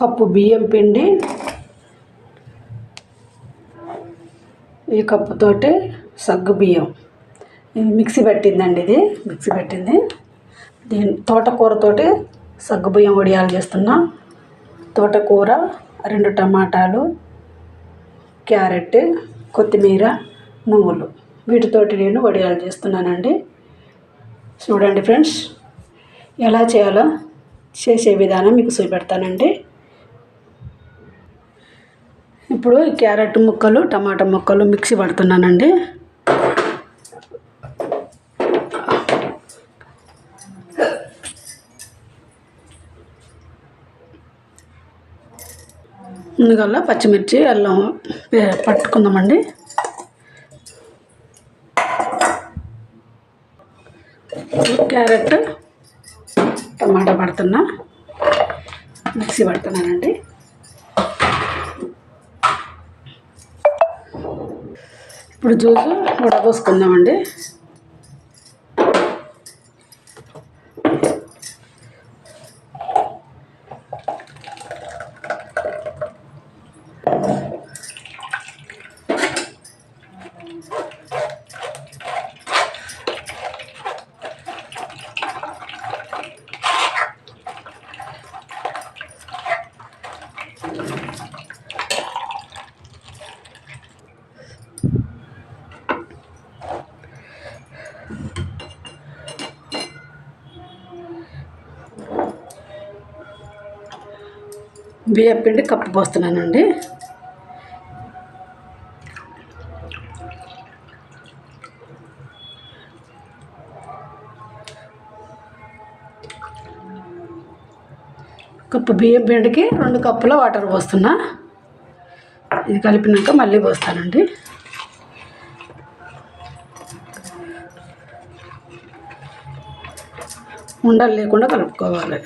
Cup బియ్యం పిండి. ఈ కప్పుతోటి సగ్గు బియ్యం. మిక్సీ పెట్టిందండి ఇది. మిక్సీ పెట్టింది. దీని తోటకూరతోటి సగ్గు బియ్యం వడియాలు చేస్తున్నా. తోటకూర రెండు టమాటాలు క్యారెట్ కొత్తిమీర నువ్వులు. వీటితోటి నేను వడియాలు చేస్తున్నానండి. చూడండి ఫ్రెండ్స్ ఎలా చేయాలో చేసే విధానం మీకు చూపెడతానండి. ఇప్పుడు ఈ క్యారెట్ ముక్కలు టమాటా ముక్కలు మిక్సీ పడుతున్నానండి. ముందుగల్లా పచ్చిమిర్చి అల్లం పట్టుకుందామండి. క్యారెట్ టమాటా పడుతున్నా. మిక్సీ పడుతున్నానండి. ఇప్పుడు జ్యూస్ వడపోసుకుందామండి బియ్యం పిండి కప్పు పోస్తున్నానండి కప్పు బియ్యం పిండికి రెండు కప్పుల వాటర్ పోస్తున్నా. ఇది కలిపినాక మళ్ళీ పోస్తానండి. ఉండలు లేకుండా కలుపుకోవాలి.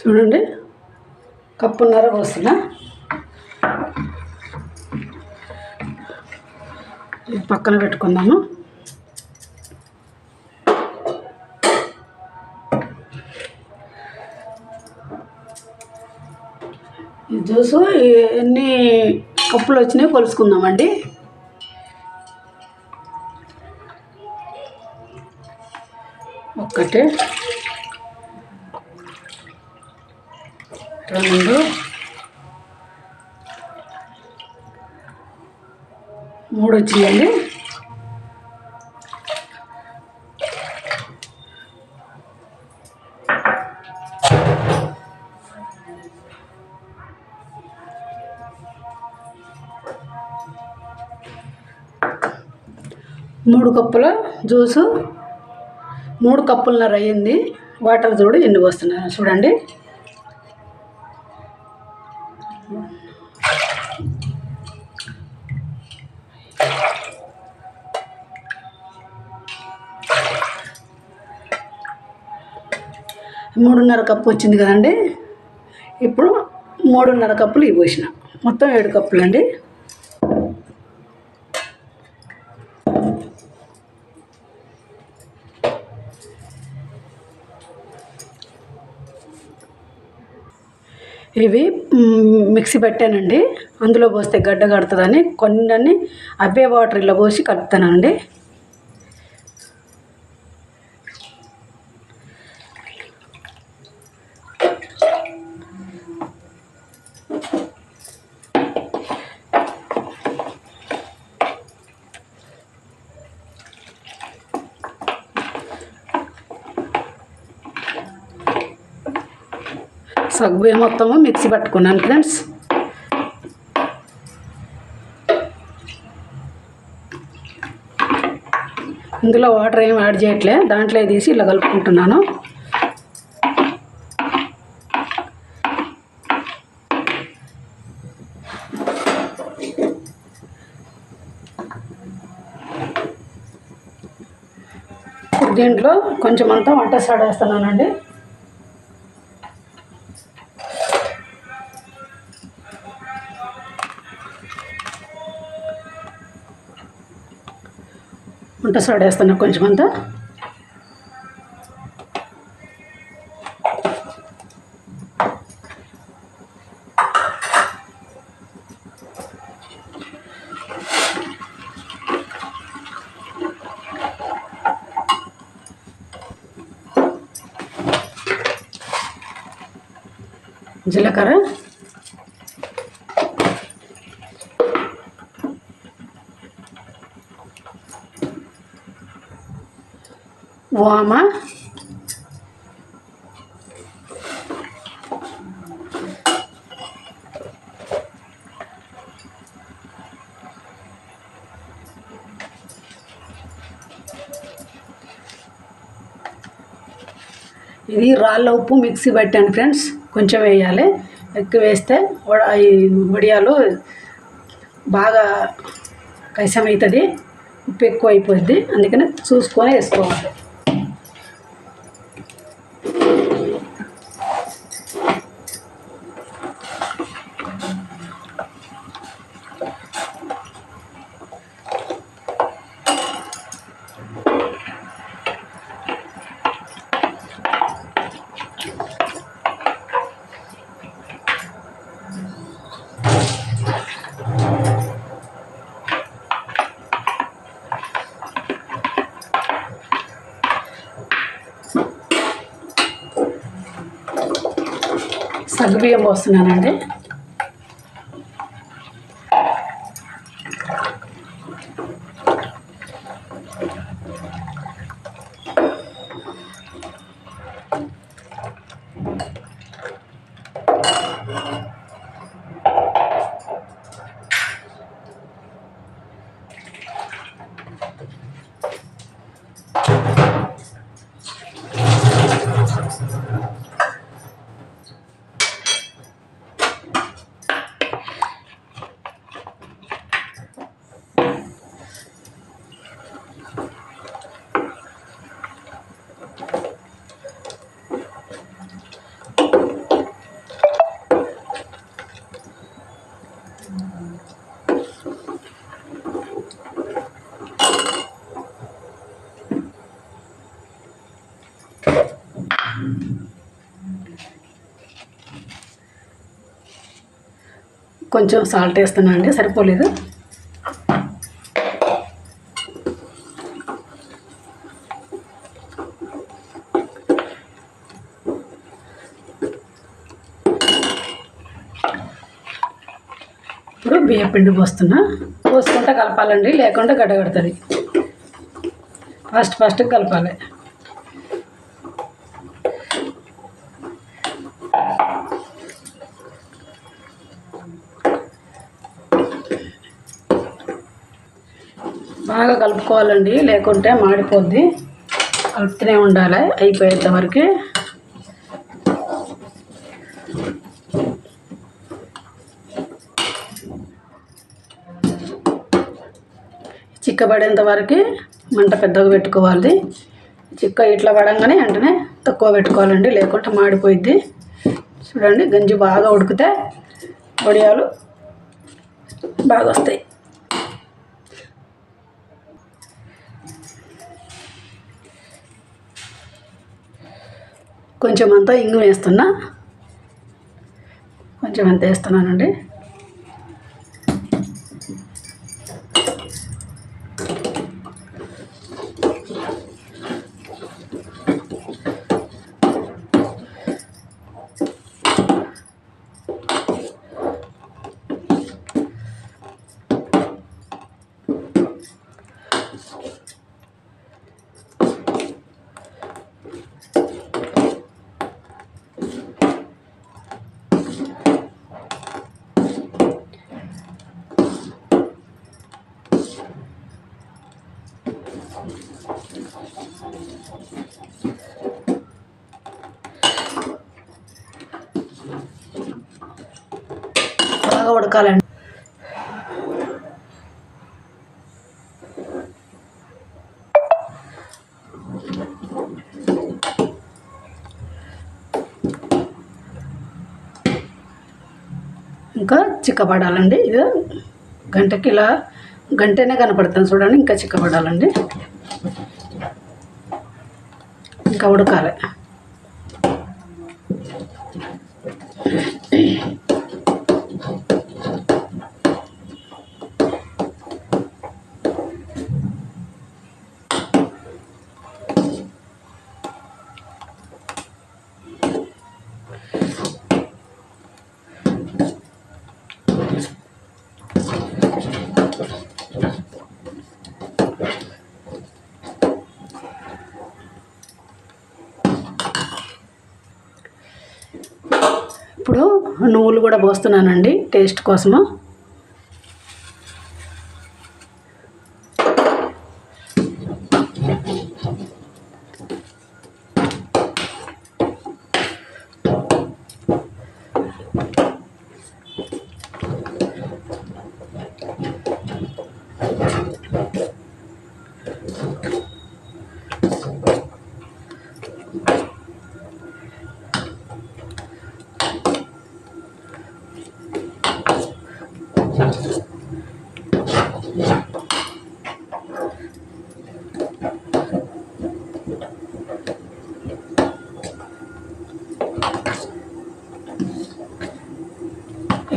చూడండి. కప్పున్నర పోస్తున్నా పక్కన పెట్టుకుందాము ఈ జ్యూసు ఎన్ని కప్పులు వచ్చినాయో కొలుసుకుందామండి. ఒక్కటే. రెండు. మూడు వచ్చిందండి. మూడు కప్పుల జ్యూసు మూడు కప్పులన్నర అయ్యింది వాటర్ చూడు ఎన్ని వస్తున్నాయి చూడండి. మూడున్నర కప్పు వచ్చింది కదండి. ఇప్పుడు మూడున్నర కప్పులు ఇవి పోసిన. మొత్తం ఏడు కప్పులు అండి. ఇవి మిక్సీ పెట్టానండి. అందులో పోస్తే గడ్డ కడుతుందని కొన్ని అవే వాటర్ ఇలా పోసి కలుపుతానండి. సగ్గుబియ్యం మొత్తము మిక్సీ పట్టుకున్నాను ఫ్రెండ్స్ ఇందులో వాటర్ ఏం యాడ్ చేయట్లే దాంట్లో తీసి ఇలా కలుపుకుంటున్నాను. దీంట్లో కొంచెం అంతా వంట సాడేస్తున్నానండి వంట సోడా కొంచెం అంతా. జీలకర్ర. వామ. ఇది రాళ్ళ ఉప్పు మిక్సీ పెట్టాను ఫ్రెండ్స్. కొంచెం వేయాలి. ఎక్కువ వేస్తే వడియాలు బాగా కైసం అవుతుంది ఉప్పు ఎక్కువ అయిపోద్ది అందుకని చూసుకొని వేసుకోవాలి. సగ్గుబియ్యం పోస్తున్నానండి. కొంచెం సాల్ట్ వేస్తున్నా అండి సరిపోలేదు. ఇప్పుడు బియ్యం పిండి పోస్తున్నా. పోసుకుంటే కలపాలండి లేకుండా గడ్డగడుతుంది. ఫస్ట్ ఫస్ట్ కలపాలి. బాగా కలుపుకోవాలండి లేకుంటే మాడిపోద్ది. కలుపుతూనే ఉండాలి అయిపోయేంత వరకు. చిక్కబడేంత వరకు మంట పెద్దగా పెట్టుకోవాలి. చిక్క ఇట్లా పడంగానే వెంటనే తక్కువ పెట్టుకోవాలండి లేకుంటే మాడిపోయిద్ది. చూడండి గంజి బాగా ఉడికితే వడియాలు బాగా వస్తాయి. కొంచెం అంతా ఇంగు వేస్తున్నా. కొంచెం అంత వేస్తున్నానండి. ఉడకాలండి ఇంకా చిక్కబడాలండి. ఇది గంటకి ఇలా గంటనే కనపడుతుంది చూడండి ఇంకా చిక్కబడాలండి. ఇంకా ఉడకాలి. నువ్వులు కూడా పోస్తున్నానండి టేస్ట్ కోసము.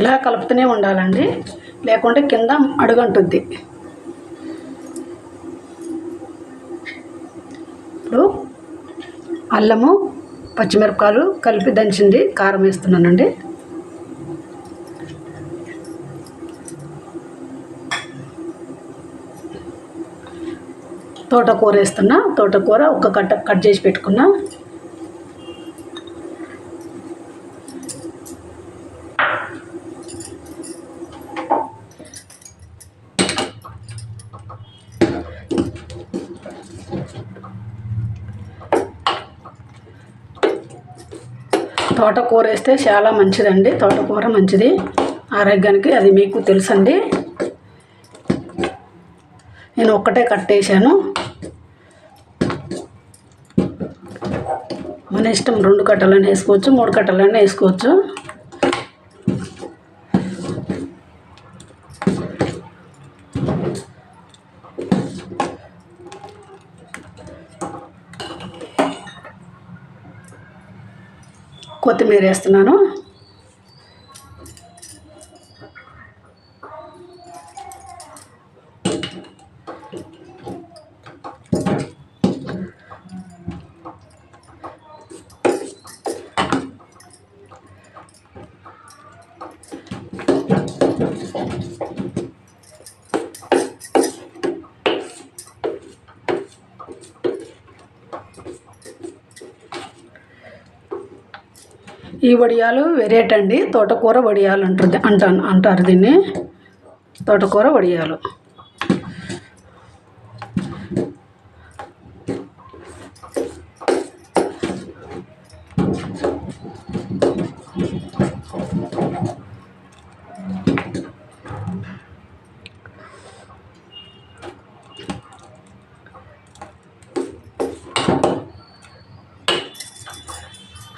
ఇలా కలుపుతూనే ఉండాలండి. లేకుంటే కింద అడుగంటుంది ఇప్పుడు అల్లము పచ్చిమిరపకాయలు కలిపి దంచింది కారం వేస్తున్నానండి. తోటకూర వేస్తున్నా తోటకూర ఒక కట్ట కట్ చేసి పెట్టుకున్నా. తోటకూర వేస్తే చాలా మంచిదండి. తోటకూర మంచిది. ఆరోగ్యానికి అది మీకు తెలుసండి. నేను ఒక్కటే కట్టేశాను మన ఇష్టం రెండు కట్టలైనా వేసుకోవచ్చు మూడు కట్టలైనా వేసుకోవచ్చు. కొత్తిమీర వేస్తున్నాను ఈ వడియాలు వెరైటీ అండి. తోటకూర వడియాలు అంటారు అంటాను అంటారు దీన్ని. తోటకూర వడియాలు.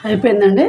అయిపోయిందండి.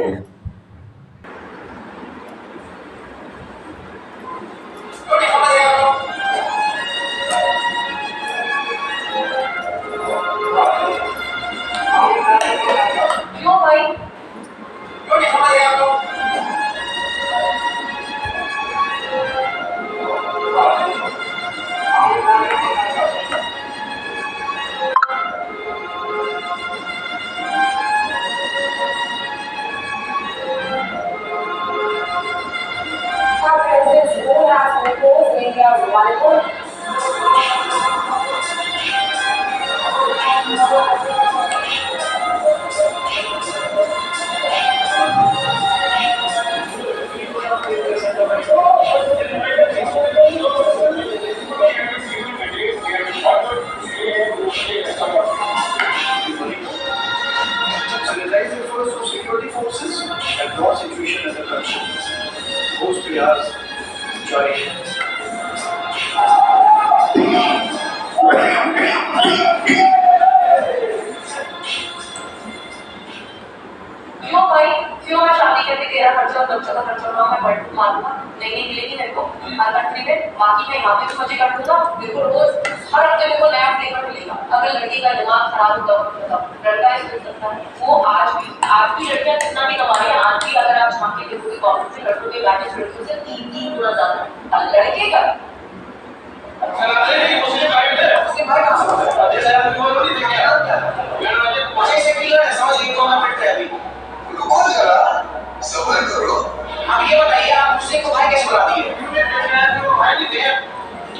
आपने तो भी मुझे कट होगा मेरे रोज हर हफ़्ते मेरे को नया फ्लेवर मिलेगा। अगर लड़की का दिमाग खराब होता होगा लड़का इस मिल सकता है वो आज भी आज भी लड़कियाँ कितना भी कमा रही है आज भी अगर आप झाँके देखोगे कॉलेज में लड़कों के बैठे लड़कियों से तीन तीन गुना ज़्यादा अब लड़के का? सबर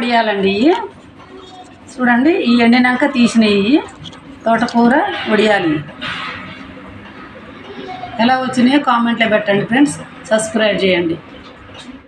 వడియాలండి ఇవి చూడండి ఈ ఎండినాక తీసినవి తోటకూర వడియాలి. ఎలా వచ్చినాయో కామెంట్లో పెట్టండి ఫ్రెండ్స్. సబ్స్క్రైబ్ చేయండి.